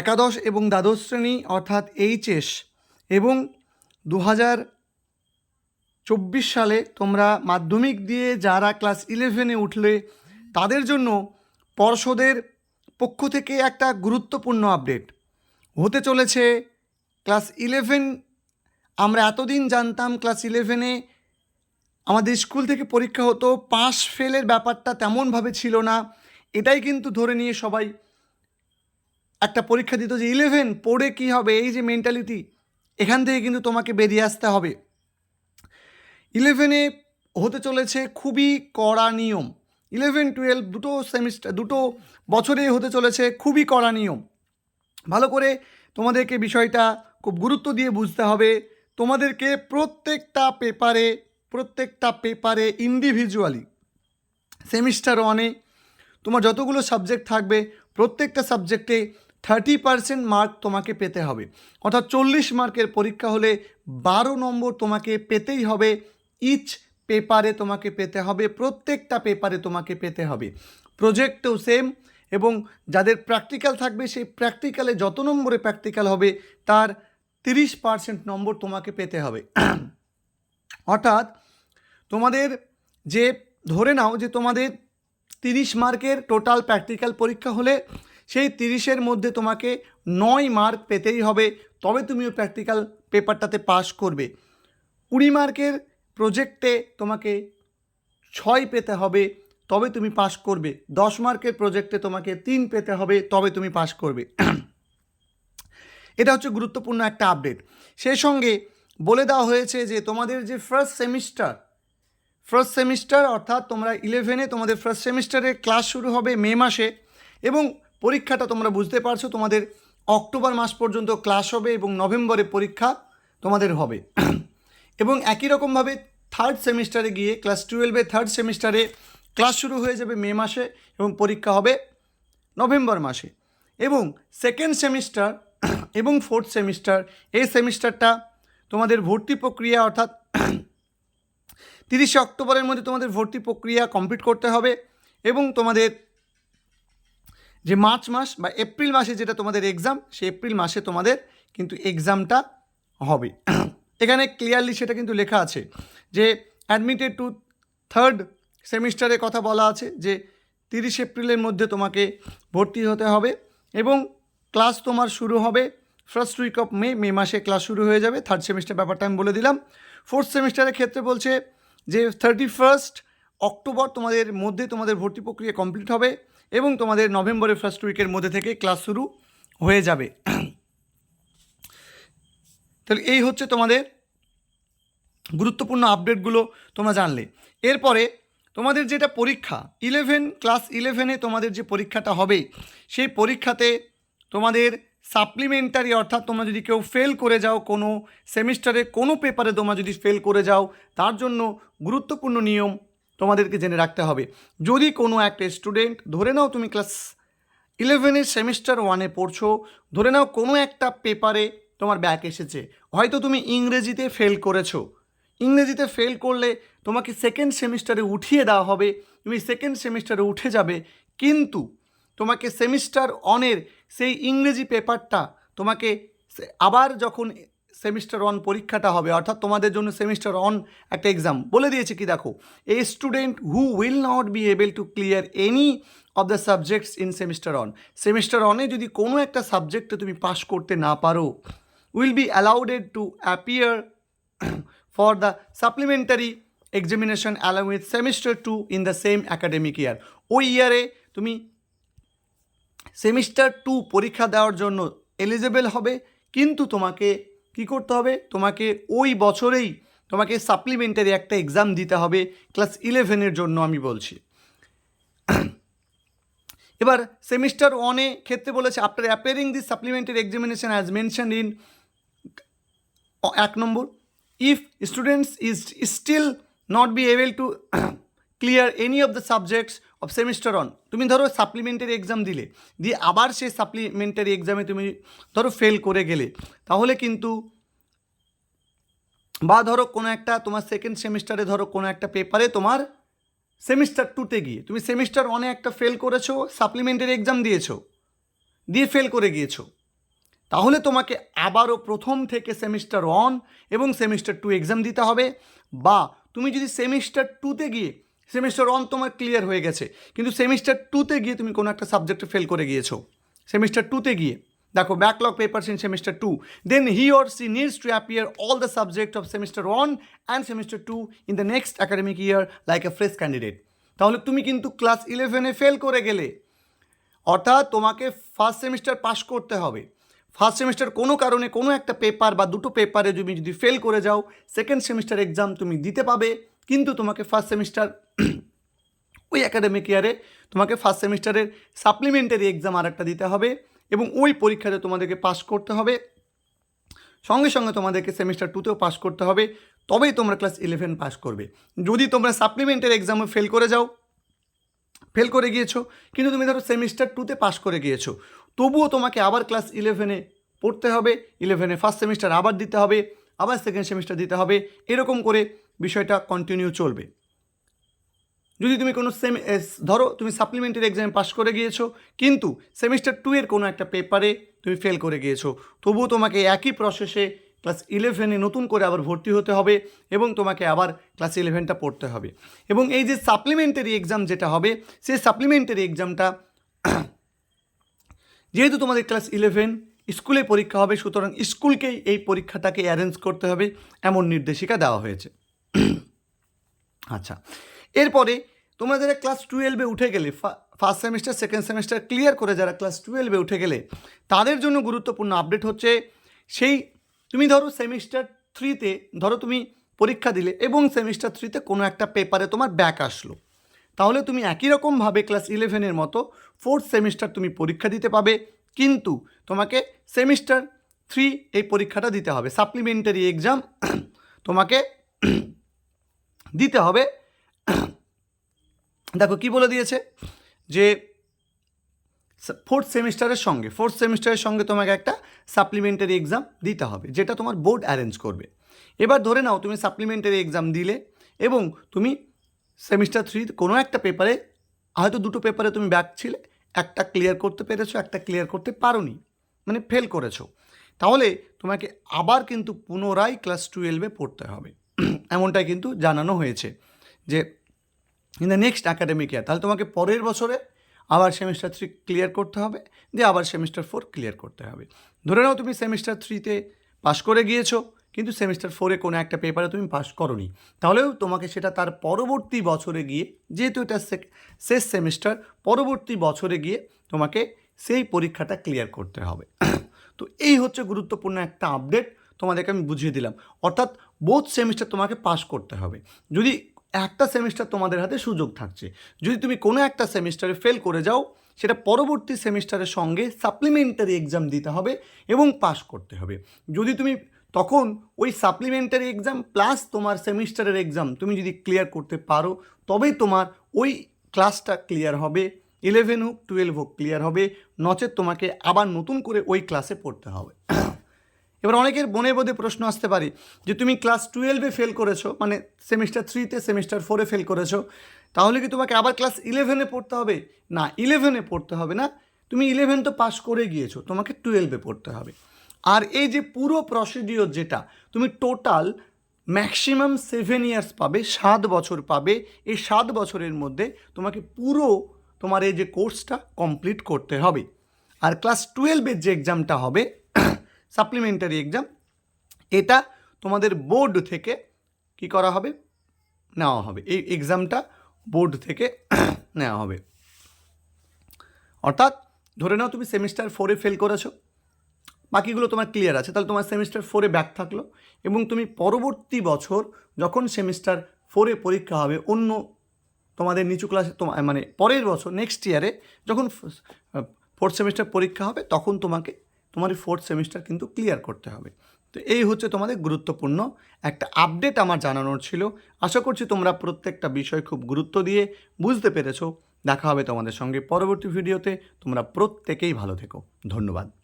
একাদশ এবং দ্বাদশ শ্রেণি অর্থাৎ এইচএস এবং দু হাজার চব্বিশ সালে তোমরা মাধ্যমিক দিয়ে যারা ক্লাস ইলেভেনে উঠলে, তাদের জন্য পর্ষদের পক্ষ থেকে একটা গুরুত্বপূর্ণ আপডেট। হতে চলেছে ক্লাস ইলেভেন। আমরা এতদিন জানতাম ক্লাস ইলেভেনে আমাদের স্কুল থেকে পরীক্ষা হতো পাস ফেলের ব্যাপারটা তেমনভাবে ছিল না। এটাই কিন্তু ধরে নিয়ে সবাই একটা পরীক্ষা দিত যে ইলেভেন পড়ে কী হবে? এই যে মেন্টালিটি এখান থেকে কিন্তু তোমাকে বেরিয়ে আসতে হবে। ইলেভেনে হতে চলেছে খুবই কড়া নিয়ম। ইলেভেন টুয়েলভ দুটো সেমিস্টার দুটো বছরে হতে চলেছে খুবই কড়া নিয়ম। ভালো করে তোমাদেরকে বিষয়টা খুব গুরুত্ব দিয়ে বুঝতে হবে। তোমাদেরকে প্রত্যেকটা পেপারে প্রত্যেকটা পেপারে ইন্ডিভিজুয়ালি সেমিস্টার ওয়ানে তোমার যতগুলো সাবজেক্ট থাকবে, প্রত্যেকটা সাবজেক্টে থার্টি পার্সেন্ট মার্ক তোমাকে পেতে হবে। অর্থাৎ চল্লিশ মার্কের পরীক্ষা হলে বারো নম্বর তোমাকে পেতেই হবে। ইচ পেপারে তোমাকে পেতে হবে, প্রত্যেকটা পেপারে তোমাকে পেতে হবে। প্রজেক্টেও সেম এবং যাদের প্র্যাকটিক্যাল থাকবে, সেই প্র্যাকটিক্যালে যত নম্বরে প্র্যাকটিক্যাল হবে, তার তিরিশ পার্সেন্ট নম্বর তোমাকে পেতে হবে। অর্থাৎ তোমাদের যে, ধরে নাও যে তোমাদের তিরিশ মার্কের টোটাল প্র্যাকটিক্যাল পরীক্ষা হলে সেই তিরিশের মধ্যে তোমাকে নয় মার্ক পেতেই হবে, তবে তুমি ওই প্র্যাকটিক্যাল পেপারটাতে পাস করবে। কুড়ি মার্কের প্রজেক্টে তোমাকে ছয় পেতে হবে, তবে তুমি পাস করবে। দশ মার্কের প্রজেক্টে তোমাকে তিন পেতে হবে, তবে তুমি পাস করবে। এটা হচ্ছে গুরুত্বপূর্ণ একটা আপডেট সেই সঙ্গে বলে দেওয়া হয়েছে যে তোমাদের যে ফার্স্ট সেমিস্টার ফার্স্ট সেমিস্টার অর্থাৎ তোমরা ইলেভেনে তোমাদের ফার্স্ট সেমিস্টারের ক্লাস শুরু হবে মে মাসে এবং পরীক্ষাটা তোমরা বুঝতে পারছ, তোমাদের অক্টোবর মাস পর্যন্ত ক্লাস হবে এবং নভেম্বরে পরীক্ষা তোমাদের হবে। এবং একই রকমভাবে থার্ড সেমিস্টারে গিয়ে ক্লাস টুয়েলভে থার্ড সেমিস্টারে ক্লাস শুরু হয়ে যাবে মে মাসে এবং পরীক্ষা হবে নভেম্বর মাসে। এবং সেকেন্ড সেমিস্টার এবং ফোর্থ সেমিস্টার এই সেমিস্টারটা তোমাদের ভর্তি প্রক্রিয়া অর্থাৎ তিরিশে অক্টোবরের মধ্যে তোমাদের ভর্তি প্রক্রিয়া কমপ্লিট করতে হবে এবং তোমাদের যে মার্চ মাস বা এপ্রিল মাসে যেটা তোমাদের এক্সাম সেই এপ্রিল মাসে তোমাদের কিন্তু এক্সামটা হবে। এখানে ক্লিয়ারলি সেটা কিন্তু লেখা আছে যে অ্যাডমিটেড টু থার্ড সেমিস্টারের কথা বলা আছে যে তিরিশ এপ্রিলের মধ্যে তোমাকে ভর্তি হতে হবে এবং ক্লাস তোমার শুরু হবে first week of May May মাসে ক্লাস শুরু হয়ে যাবে। থার্ড সেমিস্টার ব্যাপারটা আমি বলে দিলাম। ফোর্থ সেমিস্টারের ক্ষেত্রে বলছে যে থার্টি ফার্স্ট অক্টোবর তোমাদের মধ্যে তোমাদের ভর্তি প্রক্রিয়া কমপ্লিট হবে। এবং তোমাদের নভেম্বরের ফার্স্ট উইকের মধ্যে থেকে ক্লাস শুরু হয়ে যাবে। তাহলে এই হচ্ছে তোমাদের গুরুত্বপূর্ণ আপডেটগুলো তোমরা জানলে। এরপরে তোমাদের যেটা পরীক্ষা ইলেভেন ক্লাস ইলেভেনে তোমাদের যে পরীক্ষাটা হবে, সেই পরীক্ষাতে তোমাদের সাপ্লিমেন্টারি অর্থাৎ তোমরা যদি কেউ ফেল করে যাও কোনো সেমিস্টারে কোনো পেপারে তোমরা যদি ফেল করে যাও, তার জন্য গুরুত্বপূর্ণ নিয়ম তোমাদেরকে জেনে রাখতে হবে। যদি কোনো একটা স্টুডেন্ট ধরে নাও তুমি ক্লাস ইলেভেনের সেমিস্টার ওয়ানে পড়ছো, ধরে নাও কোনো একটা পেপারে তোমার ব্যাক এসেছে, হয়তো তুমি ইংরেজিতে ফেল করেছ। ইংরেজিতে ফেল করলে তোমাকে সেকেন্ড সেমিস্টারে উঠিয়ে দেওয়া হবে, তুমি সেকেন্ড সেমিস্টারে উঠে যাবে, কিন্তু তোমাকে সেমিস্টার অনের সেই ইংরেজি পেপারটা তোমাকে আবার যখন সেমিস্টার ওয়ান পরীক্ষাটা হবে, অর্থাৎ তোমাদের জন্য সেমিস্টার অন একটা এক্সাম বলে দিয়েছে কি, দেখো a student who will not be able to clear any of the subjects in semester one semester অনে যদি কোনো একটা সাবজেক্টে তুমি পাস করতে না পারো will be allowed to appear for the supplementary examination along with semester 2 in the same academic year ওই ইয়ারে তুমি সেমিস্টার টু পরীক্ষা দেওয়ার জন্য এলিজেবল হবে, কিন্তু তোমাকে কি করতে হবে? তোমাকে ওই বছরেই তোমাকে সাপ্লিমেন্টারি একটা এক্সাম দিতে হবে ক্লাস ইলেভেনের জন্য আমি বলছি। এবার সেমিস্টার ওয়ানে ক্ষেত্রে বলেছে after appearing this supplementary examination as mention in এক নম্বর if students is still not be able to clear any of the subjects of semester one তুমি ধরো সাপ্লিমেন্টারি এক্সাম দিলে, দিয়ে আবার সেই সাপ্লিমেন্টারি এক্সামে তুমি ধরো ফেল করে গেলে, তাহলে কিন্তু বা ধরো কোনো একটা তোমার সেকেন্ড সেমিস্টারে ধরো কোনো একটা পেপারে তোমার সেমিস্টার টুতে গিয়ে, তুমি সেমিস্টার ওয়ানে একটা ফেল করেছ সাপ্লিমেন্টারি এক্সাম দিয়েছ, দিয়ে ফেল করে গিয়েছো। তাহলে তোমাকে আবারও প্রথম থেকে সেমিস্টার ওয়ান এবং সেমিস্টার টু এক্সাম দিতে হবে, বা তুমি যদি সেমিস্টার টুতে গিয়ে সেমিস্টার ওয়ান তোমার ক্লিয়ার হয়ে গেছে। কিন্তু সেমিস্টার টুতে গিয়ে তুমি কোনো একটা সাবজেক্টে ফেল করে গিয়েছো। সেমিস্টার টুতে গিয়ে। দেখো backlog papers in semester two then he or she needs to appear all the subject of semester one and semester two in the next academic year like a fresh candidate তাহলে তুমি কিন্তু class ইলেভেনে fail করে গেলে। অর্থাৎ তোমাকে first semester pass করতে হবে। ফার্স্ট সেমিস্টার কোনো কারণে কোনো একটা পেপার বা দুটো পেপারে তুমি যদি ফেল করে যাও সেকেন্ড সেমিস্টার এক্সাম তুমি দিতে পাবে। কিন্তু তোমাকে ফার্স্ট সেমিস্টার ওই একাডেমিক ইয়ারে তোমাকে ফার্স্ট সেমিস্টারের সাপ্লিমেন্টারি এক্সাম আর একটা দিতে হবে এবং ওই পরীক্ষাতে তোমাদেরকে পাস করতে হবে। সঙ্গে সঙ্গে তোমাদেরকে সেমিস্টার টুতেও পাস করতে হবে, তবেই তোমরা ক্লাস ইলেভেন পাস করবে। যদি তোমরা সাপ্লিমেন্টারি এক্সামে ফেল করে যাও ফেল করে গিয়েছো, কিন্তু তুমি ধরো সেমিস্টার টুতে পাস করে গিয়েছো, তবুও তোমাকে আবার ক্লাস ইলেভেনে পড়তে হবে ইলেভেনে ফার্স্ট সেমিস্টার আবার দিতে হবে, আবার সেকেন্ড সেমিস্টার দিতে হবে, এরকম করে বিষয়টা কন্টিনিউ চলবে। যদি তুমি কোনো সেমি ধরো তুমি সাপ্লিমেন্টারি এক্সামে পাস করে গিয়েছো, কিন্তু সেমিস্টার টু এর কোনো একটা পেপারে তুমি ফেল করে গিয়েছো, তবুও তোমাকে একই প্রসেসে ক্লাস ইলেভেনে নতুন করে আবার ভর্তি হতে হবে এবং তোমাকে আবার ক্লাস ইলেভেনটা পড়তে হবে। এবং এই যে সাপ্লিমেন্টারি এক্সাম যেটা হবে, সেই সাপ্লিমেন্টারি এক্সামটা যেহেতু তোমাদের ক্লাস ইলেভেন স্কুলে পরীক্ষা হবে, সুতরাং স্কুলকেই এই পরীক্ষাটাকে অ্যারেঞ্জ করতে হবে, এমন নির্দেশিকা দেওয়া হয়েছে। আচ্ছা। এরপরে তোমরা যারা ক্লাস টুয়েলভে উঠে গেলে first semester second semester clear করে যারা ক্লাস টুয়েলভে উঠে গেলে, তাদের জন্য গুরুত্বপূর্ণ আপডেট হচ্ছে সেই, তুমি ধরো সেমিস্টার থ্রিতে ধরো তুমি পরীক্ষা দিলে এবং সেমিস্টার থ্রিতে কোনো একটা পেপারে তোমার ব্যাক আসলো। তাহলে তুমি একই রকমভাবে ক্লাস ইলেভেনের মতো ফোর্থ সেমিস্টার তুমি পরীক্ষা দিতে পাবে, কিন্তু তোমাকে সেমিস্টার থ্রি এই পরীক্ষাটা দিতে হবে। সাপ্লিমেন্টারি এক্সাম তোমাকে দিতে হবে। দেখো কি বলে দিয়েছে? যে ফোর্থ সেমিস্টারের সঙ্গে ফোর্থ সেমিস্টারের সঙ্গে তোমাকে একটা সাপ্লিমেন্টারি এক্সাম দিতে হবে, যেটা তোমার বোর্ড অ্যারেঞ্জ করবে। এবার ধরে নাও, তুমি সাপ্লিমেন্টারি এক্সাম দিলে এবং তুমি সেমিস্টার থ্রি কোনো একটা পেপারে হয়তো দুটো পেপারে তুমি ব্যাক ছিলে, একটা ক্লিয়ার করতে পেরেছ, একটা ক্লিয়ার করতে পারোনি মানে ফেল করেছ। তাহলে তোমাকে আবার কিন্তু পুনরায় ক্লাস টুয়েলভে পড়তে হবে। এমনটাই কিন্তু জানানো হয়েছে যে in the next academic year তাহলে তোমাকে পরের বছরে আবার সেমিস্টার থ্রি ক্লিয়ার করতে হবে, দিয়ে আবার সেমিস্টার ফোর ক্লিয়ার করতে হবে। ধরে নাও তুমি সেমিস্টার থ্রিতে পাশ করে গিয়েছো, কিন্তু সেমিস্টার ফোরে কোনো একটা পেপারে তুমি পাস করনি। তাহলেও তোমাকে সেটা তার পরবর্তী বছরে গিয়ে, যেহেতু এটা শেষ সেমিস্টার পরবর্তী বছরে গিয়ে তোমাকে সেই পরীক্ষাটা ক্লিয়ার করতে হবে। তো এই হচ্ছে গুরুত্বপূর্ণ একটা আপডেট তোমাদেরকে আমি বুঝিয়ে দিলাম। অর্থাৎ বোথ সেমিস্টার তোমাকে পাস করতে হবে। যদি একটা সেমিস্টার তোমাদের হাতে সুযোগ থাকছে, যদি তুমি কোনো একটা সেমিস্টারে ফেল করে যাও, সেটা পরবর্তী সেমিস্টারের সঙ্গে সাপ্লিমেন্টারি এক্সাম দিতে হবে এবং পাস করতে হবে। যদি তুমি তখন ওই সাপ্লিমেন্টারি এক্সাম প্লাস তোমার সেমিস্টারের এক্সাম তুমি যদি ক্লিয়ার করতে পারো, তবেই তোমার ওই ক্লাসটা ক্লিয়ার হবে ইলেভেন হোক টুয়েলভ হোক ক্লিয়ার হবে, নচেত তোমাকে আবার নতুন করে ওই ক্লাসে পড়তে হবে। এবার অনেকের মনে বোধে প্রশ্ন আসতে পারে যে তুমি ক্লাস টুয়েলভে ফেল করেছ মানে সেমিস্টার থ্রিতে সেমিস্টার ফোরে ফেল করেছ, তাহলে কি তোমাকে আবার ক্লাস ইলেভেনে পড়তে হবে? না ইলেভেনে পড়তে হবে না। তুমি ইলেভেন তো পাস করে গিয়েছো, তোমাকে টুয়েলভে পড়তে হবে। আর এই যে পুরো প্রসিডিওর যেটা, তুমি টোটাল ম্যাক্সিমাম সেভেন ইয়ার্স পাবে, সাত বছর পাবে, এই সাত বছরের মধ্যে তোমাকে পুরো তোমার এই যে কোর্সটা কমপ্লিট করতে হবে। আর ক্লাস টুয়েলভের যে এক্সামটা হবে সাপ্লিমেন্টারি এক্সাম। এটা তোমাদের বোর্ড থেকে কি করা হবে? নেওয়া হবে। এই এক্সামটা বোর্ড থেকে নেওয়া হবে। অর্থাৎ ধরে নাও তুমি সেমিস্টার ফোরে ফেল করেছ। বাকিগুলো তোমার ক্লিয়ার আছে। তাহলে তোমার সেমিস্টার ফোরে ব্যাক থাকল এবং তুমি পরবর্তী বছর যখন সেমিস্টার ফোরে পরীক্ষা হবে, অন্য তোমাদের নিচু ক্লাসে তোমার মানে পরের বছর নেক্সট ইয়ারে যখন ফোর্থ সেমিস্টার পরীক্ষা হবে, তখন তোমাকে তোমার এই ফোর্থ সেমিস্টার কিন্তু ক্লিয়ার করতে হবে। তো এই হচ্ছে তোমাদের গুরুত্বপূর্ণ একটা আপডেট আমার জানানোর ছিল। আশা করছি তোমরা প্রত্যেকটা বিষয় খুব গুরুত্ব দিয়ে বুঝতে পেরেছ। দেখা হবে তোমাদের সঙ্গে পরবর্তী ভিডিওতে তোমরা প্রত্যেকেই ভালো থেকো। ধন্যবাদ।